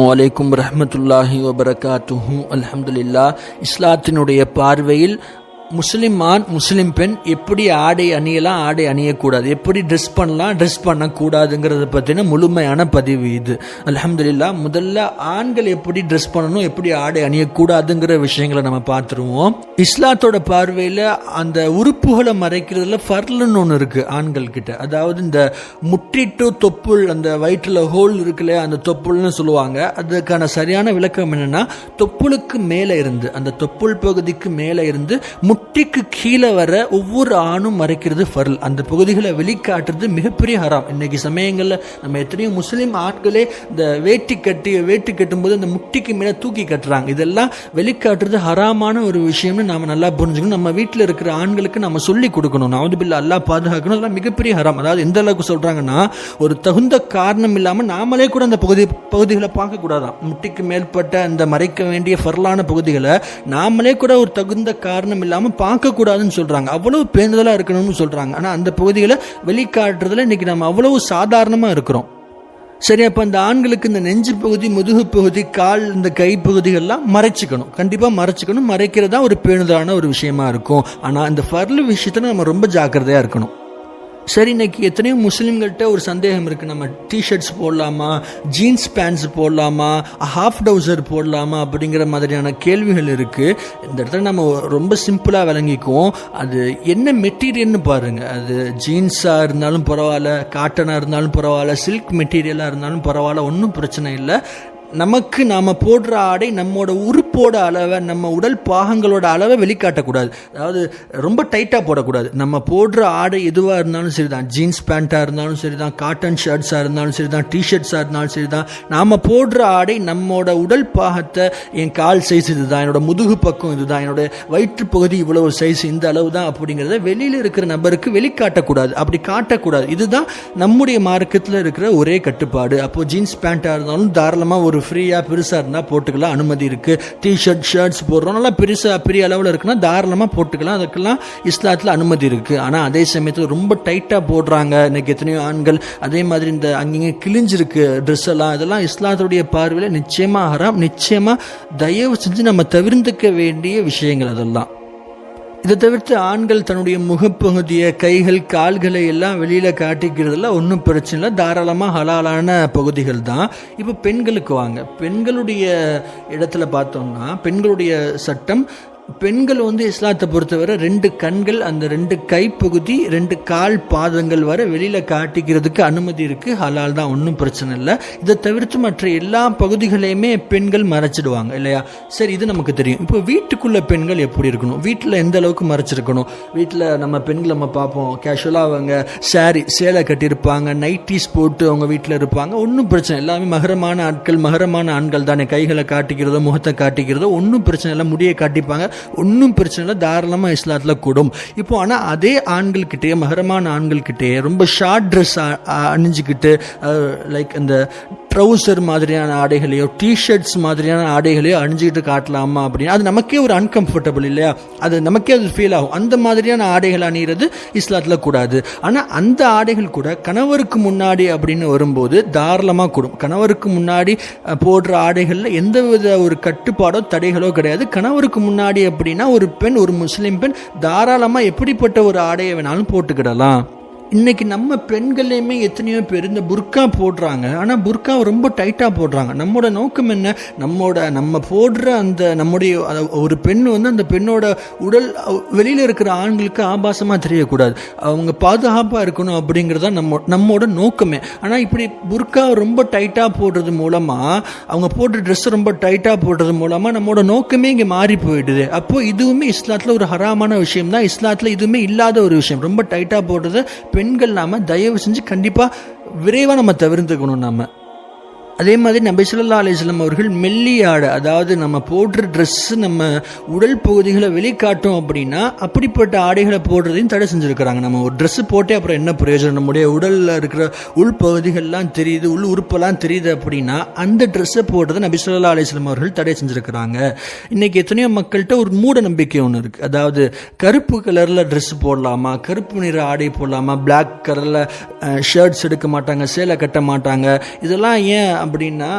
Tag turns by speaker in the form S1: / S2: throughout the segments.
S1: வலைக்கும் ரஹமத்துல்லாஹி வபரகாத்துஹும் அலமதுல்லா இஸ்லாத்தினுடைய பார்வையில் முஸ்லீம் ஆண் முஸ்லீம் பெண் எப்படி ஆடை அணியலாம் ஆடை அணியக்கூடாது? எப்படி ட்ரெஸ் பண்ணலாம் ட்ரெஸ் பண்ணக்கூடாதுங்கிறத பற்றின முழுமையான பதிவு இது. அலமதுல்லா முதல்ல ஆண்கள் எப்படி ட்ரெஸ் பண்ணணும் எப்படி ஆடை அணியக்கூடாதுங்கிற விஷயங்களை நம்ம பார்த்துருவோம். இஸ்லாத்தோட பார்வையில் அந்த உறுப்புகளை மறைக்கிறதுல ஃபர்லுன்னு ஒன்று இருக்குது ஆண்கள் கிட்ட. அதாவது இந்த முட்டிட்டு தொப்புள் அந்த வயிற்றில் ஹோல் இருக்குல்ல அந்த தொப்புள்னு சொல்லுவாங்க. அதுக்கான சரியான விளக்கம் என்னென்னா தொப்புளுக்கு மேலே இருந்து அந்த தொப்புள் பகுதிக்கு மேலே இருந்து முட்டிக்கு கீழே வர ஒவ்வொரு ஆணும் மறைக்கிறது ஃபர்ல். அந்த பகுதிகளை வெளிக்காட்டுறது மிகப்பெரிய ஹராம். இன்னைக்கு சமயங்களில் நம்ம எத்தனையோ முஸ்லீம் ஆட்களே இந்த வேட்டி கட்டி வேட்டி கட்டும்போது அந்த முட்டிக்கு மேலே தூக்கி கட்டுறாங்க. இதெல்லாம் வெளிக்காட்டுறது ஹராமான ஒரு விஷயம்னு நாம நல்லா புரிஞ்சுக்கணும். நம்ம வீட்டில் இருக்கிற ஆண்களுக்கு நம்ம சொல்லி கொடுக்கணும். நாவது பில்லா அல்லா பாதுகாக்கணும். அதெல்லாம் மிகப்பெரிய ஹராம். அதாவது எந்த அளவுக்கு சொல்கிறாங்கன்னா ஒரு தகுந்த காரணம் இல்லாமல் நாமளே கூட அந்த பகுதி பகுதிகளை பார்க்கக்கூடாதான் முட்டிக்கு மேற்பட்ட அந்த மறைக்க வேண்டிய ஃபர்லான பகுதிகளை நாமளே கூட ஒரு தகுந்த காரணம் இல்லாமல் பார்க்கக்கூடாதுன்னு சொல்கிறாங்க அவ்வளவு பேணுதலாக இருக்கணும்னு சொல்கிறாங்க ஆனால் அந்த பகுதிகளை வெளிக்காட்டுறதுல இன்னைக்கு நம்ம அவ்வளவு சாதாரணமாக இருக்கிறோம். சரி அப்போ அந்த ஆண்களுக்கு இந்த நெஞ்சு பகுதி முதுகு பகுதி கால் இந்த கை பகுதிகள்லாம் மறைச்சிக்கணும். கண்டிப்பாக மறைச்சிக்கணும். மறைக்கிறதா ஒரு பேணுதலான ஒரு விஷயமா இருக்கும். ஆனால் இந்த ஃபர்லு விஷயத்தில் நம்ம ரொம்ப ஜாக்கிரதையாக இருக்கணும். சரி இன்னைக்கு எத்தனையோ முஸ்லீம்கள்கிட்ட ஒரு சந்தேகம் இருக்குது நம்ம டிஷர்ட்ஸ் போடலாமா? ஜீன்ஸ் பேண்ட்ஸ் போடலாமா? ஹாஃப் டவுசர் போடலாமா? அப்படிங்கிற மாதிரியான கேள்விகள் இருக்குது இந்த இடத்துல நம்ம ரொம்ப சிம்பிளாக விளங்கிக்குவோம். அது என்ன மெட்டீரியல்னு பாருங்கள் அது ஜீன்ஸாக இருந்தாலும் பரவாயில்ல காட்டனாக இருந்தாலும் பரவாயில்ல சில்க் மெட்டீரியலாக இருந்தாலும் பரவாயில்ல ஒன்றும் பிரச்சனை இல்லை. நமக்கு நாம் போடுற ஆடை நம்மோட உறுப்போட அளவை நம்ம உடல் பாகங்களோட அளவை வெளிக்காட்டக்கூடாது. அதாவது ரொம்ப டைட்டாக போடக்கூடாது. நம்ம போடுற ஆடை எதுவாக இருந்தாலும் சரி தான் ஜீன்ஸ் பேண்ட்டாக இருந்தாலும் சரி தான் காட்டன் ஷர்ட்ஸாக இருந்தாலும் சரி தான் டிஷர்ட்ஸாக இருந்தாலும் சரி தான் நாம் போடுற ஆடை நம்மோட உடல் பாகத்தை என் கால் சைஸ் இது தான் என்னோட முதுகு பக்கம் இதுதான். என்னோட வயிற்று பகுதி இவ்வளவு சைஸ் இந்த அளவு தான் அப்படிங்கிறத வெளியில் இருக்கிற நபருக்கு வெளிக்காட்டக்கூடாது. அப்படி காட்டக்கூடாது. இதுதான் நம்முடைய மார்க்கத்தில் இருக்கிற ஒரே கட்டுப்பாடு. அப்போது ஜீன்ஸ் பேண்ட்டாக இருந்தாலும் தாராளமாக ஒரு ஃப்ரீயாக பெருசாக இருந்தால் போட்டுக்கலாம். அனுமதி இருக்குது டிஷர்ட் ஷர்ட்ஸ் போடுறோம். நல்லா பெருசாக பெரிய அளவில் இருக்குன்னா தாராளமாக போட்டுக்கலாம். அதுக்கெல்லாம் இஸ்லாத்தில் அனுமதி இருக்குது ஆனால் அதே சமயத்தில் ரொம்ப டைட்டாக போடுறாங்க. இன்றைக்கி எத்தனையோ ஆண்கள் அதே மாதிரி இந்த அங்கங்கே கிழிஞ்சிருக்கு ட்ரெஸ் எல்லாம். இதெல்லாம் இஸ்லாத்துடைய பார்வையில் நிச்சயமாக ஹராம். நிச்சயமாக தயவு செஞ்சு நம்ம தவிர்த்துக்க வேண்டிய விஷயங்கள் அதெல்லாம். இதை தவிர்த்து ஆண்கள் தன்னுடைய முகப்பகுதியை கைகள் கால்களை எல்லாம் வெளியில் காட்டிக்கிறதுல ஒன்றும் பிரச்சனை இல்லை. தாராளமாக ஹலாலான பகுதிகள் தான். இப்போ பெண்களுக்கு வாங்க. பெண்களுடைய இடத்துல பார்த்தோம்னா பெண்களுடைய சட்டம் பெண்கள் வந்து இஸ்லாத்தை பொறுத்தவரை ரெண்டு கண்கள் அந்த ரெண்டு கைப்பகுதி ரெண்டு கால் பாதங்கள் வரை வெளியில் காட்டிக்கிறதுக்கு அனுமதி இருக்குது ஹலால் தான் ஒன்றும் பிரச்சனை இல்லை. இதை தவிர்த்து மற்ற எல்லா பகுதிகளையுமே பெண்கள் மறைச்சிடுவாங்க இல்லையா? சரி இது நமக்கு தெரியும். இப்போ வீட்டுக்குள்ளே பெண்கள் எப்படி இருக்கணும்? வீட்டில் எந்த அளவுக்கு மறைச்சிருக்கணும்? வீட்டில் நம்ம பெண்கள் நம்ம பார்ப்போம். கேஷுவலாக அவங்க சாரி சேலை கட்டியிருப்பாங்க நைட்டிஸ் போட்டு அவங்க வீட்டில் இருப்பாங்க. ஒன்றும் பிரச்சனை எல்லாமே மகரமான ஆட்கள் மகரமான ஆண்கள் தானே. கைகளை காட்டிக்கிறதோ முகத்தை காட்டிக்கிறதோ ஒன்றும் பிரச்சனை இல்லை. முடியை காட்டிப்பாங்க. ஒன்றும் பிரச்சனை இல்லை தாராளமாக இஸ்லாத்தில் கூடும். இப்போ ஆனால் அதே ஆண்கள்கிட்டயே மகரமான ஆண்கள்கிட்டயே ரொம்ப ஷார்ட் ட்ரெஸ் அணிஞ்சிக்கிட்டு லைக் இந்த ட்ரௌசர் மாதிரியான ஆடைகளையோ டிஷர்ட்ஸ் மாதிரியான ஆடைகளையோ அணிஞ்சிக்கிட்டு காட்டலாமா அப்படின்னு. அது நமக்கே ஒரு அன்கம்ஃபர்டபுள் இல்லையா? அது நமக்கே அது ஃபீல் ஆகும். அந்த மாதிரியான ஆடைகள் அணிகிறது இஸ்லாத்தில் கூடாது. ஆனால் அந்த ஆடைகள் கூட கணவருக்கு முன்னாடி அப்படின்னு வரும்போது தாராளமாக கூடும். கணவருக்கு முன்னாடி போடுற ஆடைகளில் எந்தவித ஒரு கட்டுப்பாடோ தடைகளோ கிடையாது. கணவருக்கு முன்னாடி அப்படின்னா ஒரு பெண் ஒரு முஸ்லீம் பெண் தாராளமாக எப்படிப்பட்ட ஒரு ஆடையை வேணாலும் போட்டுக்கிடலாம். இன்றைக்கி நம்ம பெண்கள்லையுமே எத்தனையோ பேர் இந்த புர்கா போடுறாங்க. ஆனால் புர்கா ரொம்ப டைட்டாக போடுறாங்க. நம்மளோட நோக்கம் என்ன? நம்மோட நம்ம போடுற அந்த நம்முடைய ஒரு பெண் வந்து அந்த பெண்ணோட உடல் வெளியில் இருக்கிற ஆண்களுக்கு ஆபாசமாக தெரியக்கூடாது. அவங்க பாதுகாப்பாக இருக்கணும் அப்படிங்கிறது தான் நம்ம நம்மோட நோக்கமே. ஆனால் இப்படி புர்கா ரொம்ப டைட்டாக போடுறது மூலமாக அவங்க போடுற ட்ரெஸ் ரொம்ப டைட்டாக போடுறது மூலமாக நம்மளோட நோக்கமே இங்கே மாறி போயிடுது. அப்போது இதுவுமே இஸ்லாத்தில் ஒரு ஹராமான விஷயம் தான் இஸ்லாத்தில் இதுவுமே இல்லாத ஒரு விஷயம். ரொம்ப டைட்டாக போடுறது பெண் பெண்கள் நாம் தயவு செஞ்சு கண்டிப்பாக விரைவாக நம்ம தவிர்த்துக்கணும் நாம. அதே மாதிரி நபி ஸல்லல்லாஹு அலிஸ்லாம் அவர்கள் மெல்லிய ஆடை அதாவது நம்ம போடுற ட்ரெஸ்ஸு நம்ம உடல் பகுதிகளை வெளிக்காட்டும் அப்படின்னா அப்படிப்பட்ட ஆடைகளை போடுறதையும் தடை செஞ்சுருக்கிறாங்க. நம்ம ஒரு ட்ரெஸ்ஸு போட்டே அப்புறம் என்ன பிரயோஜனம்? நம்முடைய உடலில் இருக்கிற உள் பகுதிகள்லாம் தெரியுது உள் உறுப்பெல்லாம் தெரியுது அப்படின்னா அந்த ட்ரெஸ்ஸை போடுறதை நபி ஸல்லல்லாஹு அலிஸ்லாம் அவர்கள் தடை செஞ்சுருக்கிறாங்க. இன்னைக்கு எத்தனையோ மக்கள்கிட்ட ஒரு மூட நம்பிக்கை ஒன்று இருக்குது அதாவது கருப்பு கலரில் ட்ரெஸ் போடலாமா? கருப்பு நிற ஆடை போடலாமா? பிளாக் கலரில் ஷர்ட்ஸ் எடுக்க மாட்டாங்க சேலை கட்ட மாட்டாங்க. இதெல்லாம் ஏன் அப்படின்னா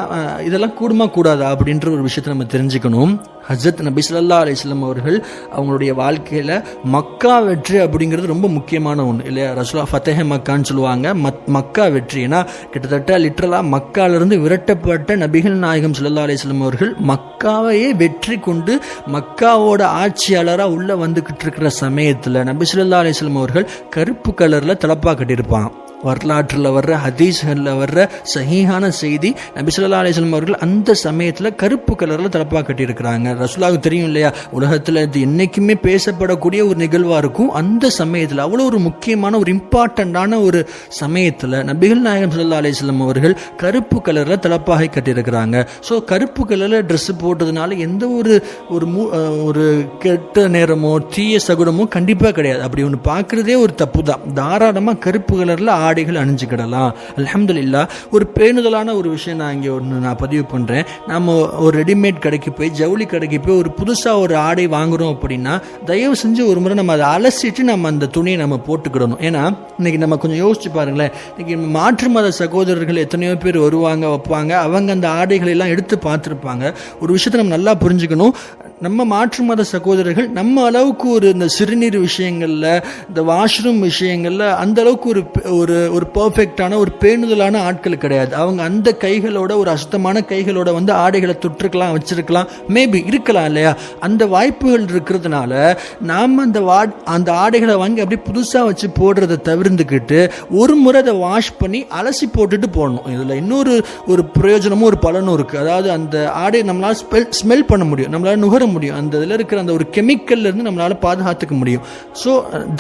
S1: இதெல்லாம் கூடுமா கூடாதா அப்படின்ற ஒரு விஷயத்தை நம்ம தெரிஞ்சுக்கணும். ஹஜரத் நபி சொல்லா அலிஸ்லாம் அவர்கள் அவங்களுடைய வாழ்க்கையில் மக்கா வெற்றி அப்படிங்கிறது ரொம்ப முக்கியமான ஒன்று இல்லையா? ரசுலா ஃபத்தேஹ மக்கான்னு சொல்லுவாங்க. மத் மக்கா வெற்றி. ஏன்னா கிட்டத்தட்ட லிட்ரலாக மக்காலிருந்து விரட்டப்பட்ட நபிகள் நாயகம் சுல்லா அலிஸ்லாம் அவர்கள் மக்காவையே வெற்றி கொண்டு மக்காவோட ஆட்சியாளராக உள்ளே வந்துக்கிட்டு இருக்கிற சமயத்தில் நபி ஸல்லல்லாஹு அலிஸ்லாம் அவர்கள் கருப்பு கலரில் தலப்பா கட்டியிருப்பான் வரலாற்றில் வர்ற ஹதீஸ்களில் வர்ற சஹீஹான செய்தி நபி அலிஸ்லம் அவர்கள் அந்த சமயத்தில் கருப்பு கலரில் தலப்பாக கட்டியிருக்கிறாங்க. ரசுலாவுக்கு தெரியும் இல்லையா? உலகத்தில் இது என்றைக்குமே பேசப்படக்கூடிய ஒரு நிகழ்வாக இருக்கும். அந்த சமயத்தில் அவ்வளோ ஒரு முக்கியமான ஒரு இம்பார்ட்டண்ட்டான ஒரு சமயத்தில் நபிகள் நாயகம் ஸல்லல்லாஹு அலிஸ்லம் அவர்கள் கருப்பு கலரில் தலப்பாகை கட்டியிருக்கிறாங்க. ஸோ கருப்பு கலரில் ட்ரெஸ்ஸு போட்டதுனால எந்த ஒரு ஒரு மூ ஒரு கெட்ட நேரமோ தீய சகுனமோ கண்டிப்பாக கிடையாது. அப்படி ஒன்று பார்க்குறதே ஒரு தப்பு தான். தாராளமாக கருப்பு கலரில் ஆடைகள் அணிஞ்சுக்கிடலாம். அல்ஹம்துலில்லா ஒரு பேணுதலான ஒரு விஷயம் நான் இங்கே ஒன்று நான் பதிவு பண்ணுறேன் நம்ம ஒரு ரெடிமேட் கடைக்கு போய் ஜவுளி கடைக்கு போய் ஒரு புதுசாக ஒரு ஆடை வாங்குகிறோம் அப்படின்னா தயவு செஞ்சு ஒரு முறை நம்ம அதை அலசிட்டு நம்ம அந்த துணியை நம்ம போட்டுக்கிடணும். ஏன்னா இன்னைக்கு நம்ம கொஞ்சம் யோசிச்சு பாருங்களேன். இன்றைக்கி மாற்று மத சகோதரர்கள் எத்தனையோ பேர் வருவாங்க வைப்பாங்க. அவங்க அந்த ஆடைகளெல்லாம் எடுத்து பார்த்துருப்பாங்க. ஒரு விஷயத்தை நம்ம நல்லா புரிஞ்சுக்கணும். நம்ம மாற்று மத சகோதரர்கள் நம்ம அளவுக்கு ஒரு இந்த சிறுநீர் விஷயங்களில் இந்த வாஷ்ரூம் விஷயங்களில் அந்த அளவுக்கு ஒரு ஒரு ஒரு பர்ஃபெக்டான ஒரு பேணுதலான ஆட்கள் கிடையாது. அவங்க அந்த கைகளோட ஒரு அசுத்தமான கைகளோட வந்து ஆடைகளை தொற்றுக்கலாம் வச்சிருக்கலாம். மேபி இருக்கலாம் இல்லையா? அந்த வாய்ப்புகள் இருக்கிறதுனால நாம் அந்த வா அந்த ஆடைகளை வாங்கி அப்படியே புதுசாக வச்சு போடுறதை தவிர்த்துக்கிட்டு ஒரு முறை அதை வாஷ் பண்ணி அலசி போட்டுட்டு போடணும். இதில் இன்னொரு ஒரு பிரயோஜனமும் ஒரு பலனும் இருக்குது அதாவது அந்த ஆடை நம்மளால் ஸ்மெல் ஸ்மெல் பண்ண முடியும். நம்மளால் நுகர முடியும். அந்த இதில் இருக்கிற அந்த ஒரு கெமிக்கல்லேருந்து இருந்து நம்மளால் பாதுகாத்துக்க முடியும். ஸோ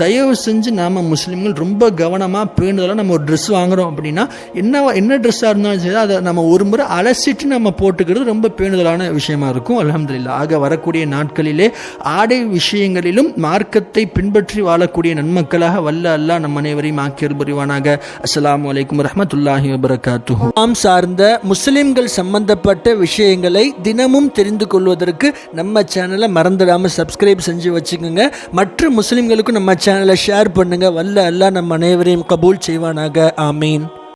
S1: தயவு செஞ்சு நாம் முஸ்லீம்கள் ரொம்ப கவனமாக பேணுதலாக நம்ம ஒரு ட்ரெஸ் வாங்குறோம் அப்படின்னா என்ன என்ன ட்ரெஸ்ஸாக இருந்தாலும் சரி அதை நம்ம ஒரு முறை அலசிட்டு நம்ம போட்டுக்கிறது ரொம்ப பேணுதலான விஷயமா இருக்கும். அலமதுல்லா ஆக வரக்கூடிய நாட்களிலே ஆடை விஷயங்களிலும் மார்க்கத்தை பின்பற்றி வாழக்கூடிய நன்மக்களாக வல்ல அல்லாஹ் நம் அனைவரையும் ஆக்கியல் புரிவானாக. அஸ்லாம் அலைக்கும் ரஹமத்துல்லாஹி வபரகாத்து நாம் சார்ந்த முஸ்லிம்கள் சம்பந்தப்பட்ட விஷயங்களை தினமும் தெரிந்து கொள்வதற்கு நம்ம சேனலை மறந்துடாமல் சப்ஸ்கிரைப் செஞ்சு வச்சுக்கோங்க. மற்ற முஸ்லீம்களுக்கும் நம்ம சேனலை ஷேர் பண்ணுங்க. வல்ல அல்லாஹ் நம்ம அனைவரையும் கபூல் செய்வானாக. ஆமீன்.